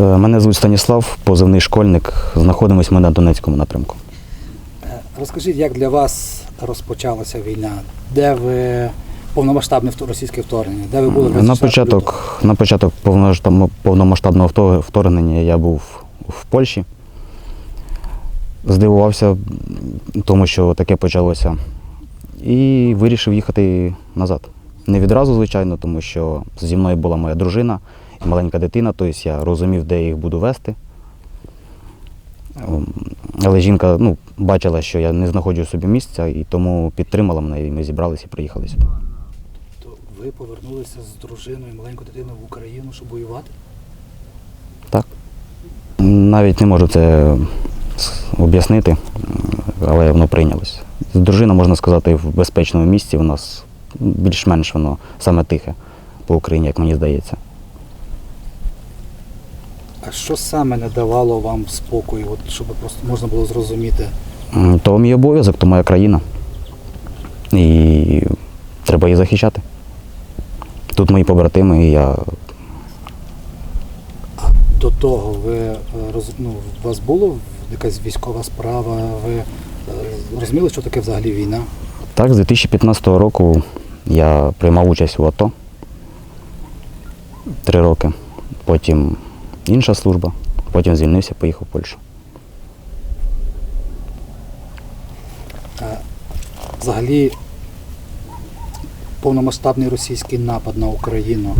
Е, Мене звуть Станіслав, позивний школьник. Знаходимось ми на Донецькому напрямку. Е, Розкажіть, як для вас розпочалася війна? Де ви повномасштабне російське вторгнення? Де ви були На 24 початок, на початок повномасштабного вторгнення я був в Польщі. Здивувався тому, що таке почалося. І вирішив їхати назад. Не відразу, звичайно, тому що зі мною була моя дружина маленька дитина, тобто я розумів, де я їх буду вести. Ем, Але жінка ну, бачила, що я не знаходжу собі місця, і тому підтримала мене, і ми зібралися і приїхали сюди. То ви повернулися з дружиною і маленькою дитиною в Україну, щоб воювати? Так. Навіть не можу це об'яснити, але воно прийнялося. Дружина, можна сказати, в безпечному місці. У нас більш-менш воно саме тихе по Україні, як мені здається. Що саме не давало вам спокою, от, щоб просто можна було зрозуміти? То мій обов'язок, то моя країна. І треба її захищати. Тут мої побратими, і я А до того ви е, роз, ну, у вас була якась військова справа? Ви е, розуміли, що таке взагалі війна? Так, з 2015 року я приймав участь в АТО три роки. Потім інша служба, потім звільнився, поїхав в Польщу. Взагалі, повномасштабний російський напад на Україну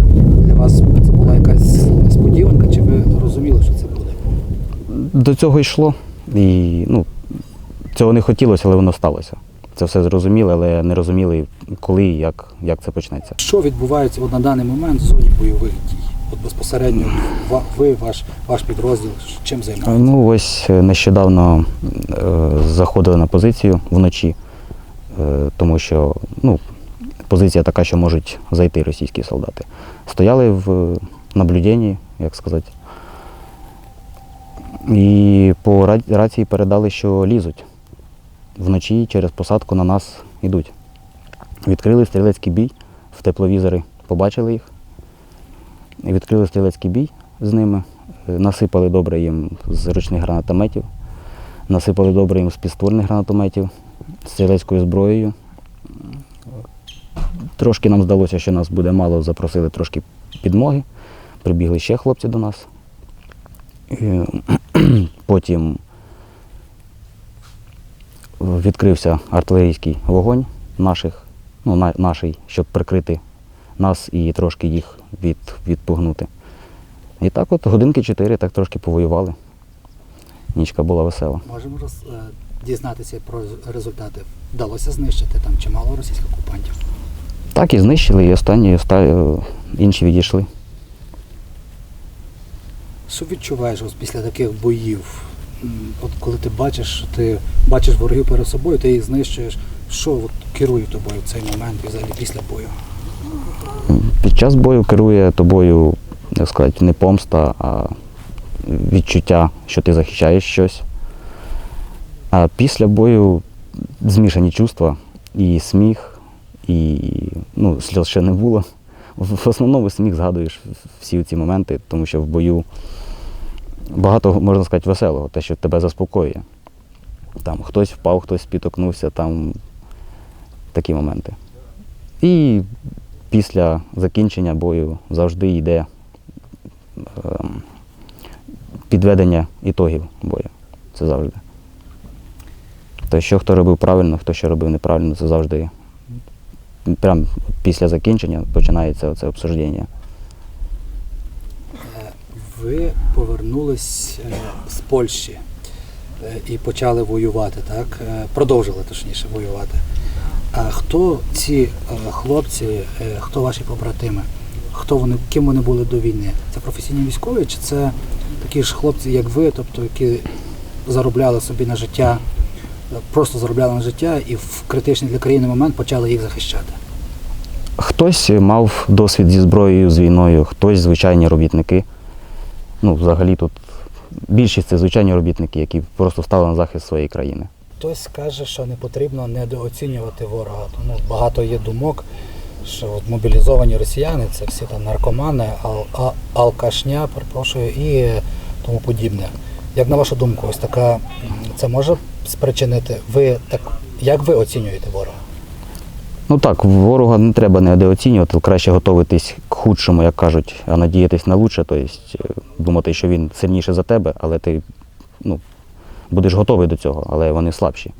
для вас це була якась несподіванка, чи ви розуміли, що це буде? До цього йшло, і ну, цього не хотілося, але воно сталося. Це все зрозуміли, але не розуміли, коли і як, як це почнеться. Що відбувається от на даний момент в зоні бойових дій? От безпосередньо ви, ваш, ваш підрозділ, чим займаєтесь? Ну, ось е, нещодавно е, заходили на позицію вночі, е, тому що ну, позиція така, що можуть зайти російські солдати. Стояли в наблюденні, як сказати. І по рації передали, що лізуть. Вночі через посадку на нас йдуть. Відкрили стрілецький бій в тепловізори, побачили їх. Відкрили стрілецький бій з ними. Е, Насипали добре їм з ручних гранатометів, насипали добре їм з підствольних гранатометів, з стрілецькою зброєю. Трошки нам здалося, що нас буде мало, запросили трошки підмоги. Прибігли ще хлопці до нас. Потім відкрився артилерійський вогонь наших, ну, на, наший, щоб прикрити нас і трошки їх від, відпугнути. І так от годинки чотири так трошки повоювали. Нічка була весела. Можемо роз, е, дізнатися про результати. Вдалося знищити там чимало російських окупантів. Так і знищили, і останні, і оста... інші відійшли. Що відчуваєш ось після таких боїв? От коли ти бачиш, ти бачиш ворогів перед собою, ти їх знищуєш. Що от керує тобою в цей момент і взагалі після бою? Під час бою керує тобою, як сказати, не помста, а відчуття, що ти захищаєш щось. А після бою змішані чувства, і сміх, і ну, сльоз ще не було. В основному сміх згадуєш всі ці моменти, тому що в бою багато, можна сказати, веселого, те, що тебе заспокоює. Там хтось впав, хтось спітокнувся, там такі моменти. І після закінчення бою завжди йде ем, підведення ітогів бою. Це завжди. То, що хто робив правильно, хто що робив неправильно, це завжди. Прямо після закінчення починається це обсуждення. Е, Ви повернулись е, з Польщі е, і почали воювати, так? Продовжили точніше воювати. А хто ці е, хлопці, е, хто ваші побратими? Хто вони, ким вони були до війни? Це професійні військові, чи це такі ж хлопці, як ви, тобто які заробляли собі на життя, е, просто заробляли на життя і в критичний для країни момент почали їх захищати? Хтось мав досвід зі зброєю, з війною, хтось звичайні робітники. Ну, взагалі тут більшість це звичайні робітники, які просто стали на захист своєї країни. Хтось каже, що не потрібно недооцінювати ворога. Ну, багато є думок, що от мобілізовані росіяни це всі там наркомани, ал, а, алкашня, перепрошую, і тому подібне. Як на вашу думку, ось така це може спричинити? Ви так як ви оцінюєте ворога? Ну так, ворога не треба недооцінювати, краще готуватись к худшому, як кажуть, а надіятись на лучше, тобто думати, що він сильніше за тебе, але ти ну, будеш готовий до цього, але вони слабші.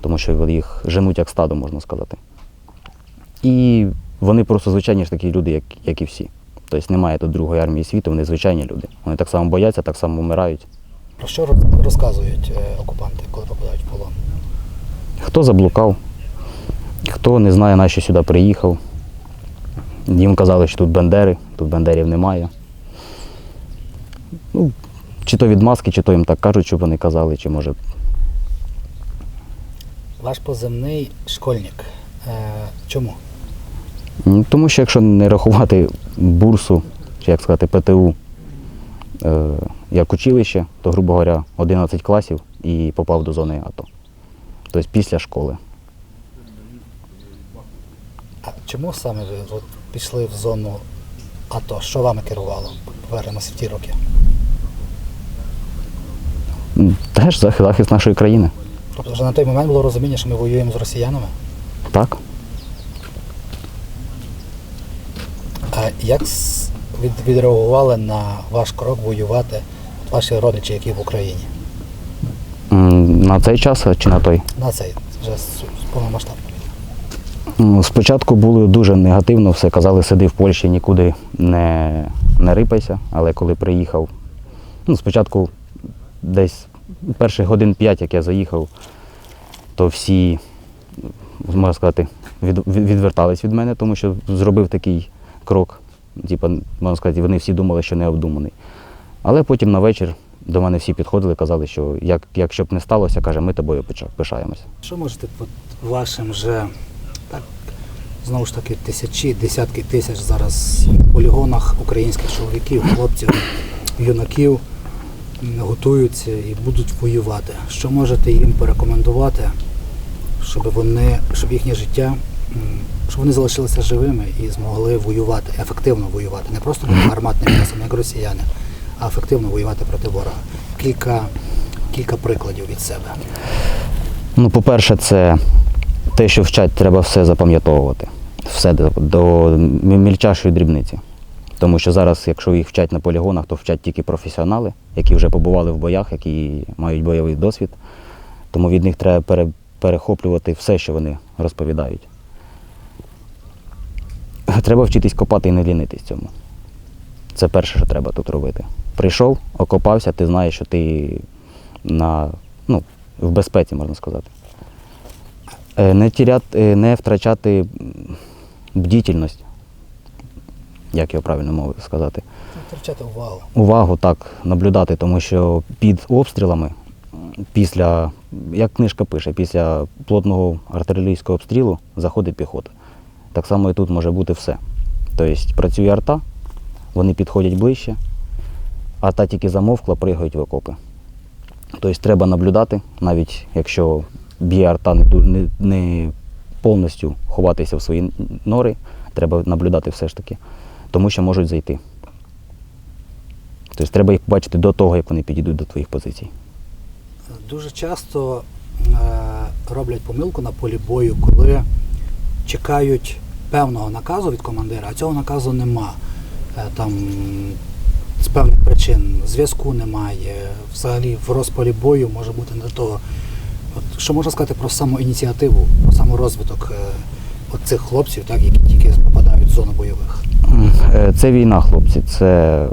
Тому що їх женуть як стадо, можна сказати. І вони просто звичайні ж такі люди, як, як і всі. Тобто немає тут другої армії світу, вони звичайні люди. Вони так само бояться, так само вмирають. Про що розказують е, окупанти, коли попадають в полон? Хто заблукав, хто не знає, на що сюди приїхав. Їм казали, що тут бандери, тут бандерів немає. Ну, чи то від маски, чи то їм так кажуть, щоб вони казали, чи може. Ваш позивний школьник. Е, чому? Тому що якщо не рахувати бурсу, чи як сказати, ПТУ е, як училище, то, грубо говоря, 11 класів і попав до зони АТО. Тобто після школи. А чому саме ви пішли в зону АТО? Що вами керувало? Повернемося в ті роки. Теж захист, захист нашої країни. Тобто вже на той момент було розуміння, що ми воюємо з росіянами. Так? А як від, відреагували на ваш крок воювати ваші родичі, які в Україні? На цей час чи на той? На цей вже с- повномасштабно. Спочатку було дуже негативно, все казали, сиди в Польщі, нікуди не, не рипайся. Але коли приїхав, ну, спочатку десь перших годин п'ять, як я заїхав, то всі, можна сказати, від, від- відвертались від мене, тому що зробив такий крок. Типа, можна сказати, вони всі думали, що не обдуманий. Але потім на вечір до мене всі підходили, казали, що як, якщо б не сталося, каже, ми тобою пишаємося. Що можете от вашим вже так, знову ж таки тисячі, десятки тисяч зараз в полігонах українських чоловіків, хлопців, юнаків готуються і будуть воювати. Що можете їм порекомендувати, щоб вони, щоб їхнє життя, щоб вони залишилися живими і змогли воювати, ефективно воювати, не просто гарматним м'ясом, як росіяни, а ефективно воювати проти ворога. Кілька, кілька прикладів від себе. Ну, по-перше, це те, що вчать, треба все запам'ятовувати. Все до, до мільчайшої дрібниці. Тому що зараз, якщо їх вчать на полігонах, то вчать тільки професіонали, які вже побували в боях, які мають бойовий досвід. Тому від них треба пере, перехоплювати все, що вони розповідають. Треба вчитись копати і не лінитись цьому. Це перше, що треба тут робити. Прийшов, окопався, ти знаєш, що ти на, ну, в безпеці, можна сказати. Е, Не, тіряти, е, не втрачати бдітельність, як його правильно мовити сказати. Втрачати увагу. Увагу так наблюдати, тому що під обстрілами, після, як книжка пише, після плотного артилерійського обстрілу заходить піхота. Так само і тут може бути все. Тобто працює арта, вони підходять ближче, а та тільки замовкла, пригають в окопи. Тобто треба наблюдати, навіть якщо б'є арта не, не, не повністю ховатися в свої нори, треба наблюдати все ж таки, тому що можуть зайти. Тобто треба їх побачити до того, як вони підійдуть до твоїх позицій. Дуже часто е, роблять помилку на полі бою, коли чекають певного наказу від командира, а цього наказу нема. Е, там з певних причин зв'язку немає. Взагалі в розпалі бою може бути не до того. От, що можна сказати про самоініціативу, про саморозвиток е, от цих хлопців, так, які тільки попадають в зону бойових? Е, Це війна, хлопці. Це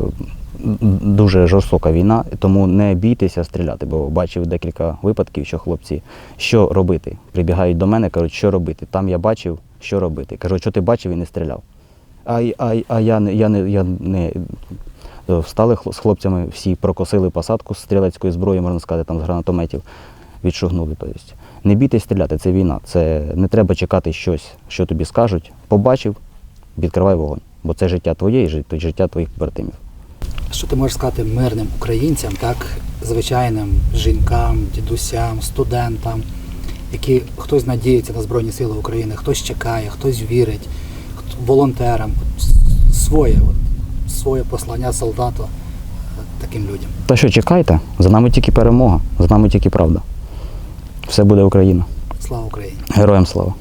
дуже жорстока війна, тому не бійтеся стріляти, бо бачив декілька випадків, що хлопці, що робити? Прибігають до мене, кажуть, що робити. Там я бачив, що робити. Кажу, що ти бачив і не стріляв. А, а, а я не я не я не встали з хлопцями, всі прокосили посадку з стрілецької зброї, можна сказати, там з гранатометів, відшугнули. Тобто. Не бійтесь стріляти, це війна. Це не треба чекати щось, що тобі скажуть. Побачив, відкривай вогонь. Бо це життя твоє і життя твоїх побратимів. Що ти можеш сказати мирним українцям, так, звичайним жінкам, дідусям, студентам, які хтось надіється на Збройні Сили України, хтось чекає, хтось вірить. волонтерам, своє, от, своє послання солдату е, таким людям? Та що, чекайте, за нами тільки перемога, за нами тільки правда. Все буде Україна. Слава Україні! Героям слава!